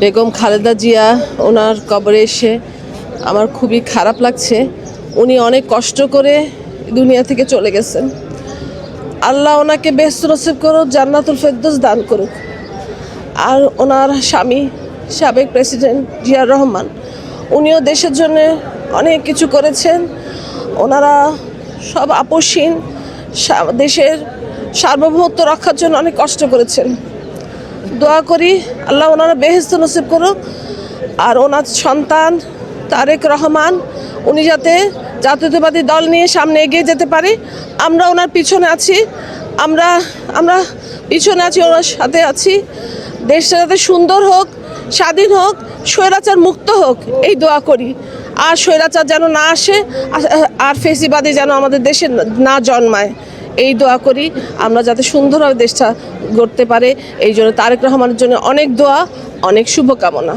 বেগম খালেদা জিয়া, ওনার কবরে এসে আমার খুবই খারাপ লাগছে। উনি অনেক কষ্ট করে দুনিয়া থেকে চলে গেছেন। আল্লাহ ওনাকে বেস্ত নসিব করুক, জান্নাতুল ফেরদৌস দান করুক। আর ওনার স্বামী সাবেক প্রেসিডেন্ট জিয়ার রহমান, উনিও দেশের জন্য অনেক কিছু করেছেন। ওনারা সব আপসীন দেশের সার্বভৌমত্ব রক্ষার জন্য অনেক কষ্ট করেছেন। দোয়া করি, আল্লাহ ওনারা বেহেস্ত নসিব করুক। আর ওনার সন্তান তারেক রহমান, উনি যাতে জাতীয়তাবাদী দল নিয়ে সামনে এগিয়ে যেতে পারে। আমরা ওনার পিছনে আছি। আমরা আমরা পিছনে আছি, ওনার সাথে আছি। দেশটা যাতে সুন্দর হোক, স্বাধীন হোক, স্বৈরাচার মুক্ত হোক, এই দোয়া করি। আর স্বৈরাচার যেন না আসে, আর- ফেসিবাদী যেন আমাদের দেশে না জন্মায়। এই দোয়া করি, আমরা যাতে সুন্দরভাবে দেশটা গড়তে পারে। এই জন্য তারেক রহমানের জন্য অনেক দোয়া, অনেক শুভকামনা।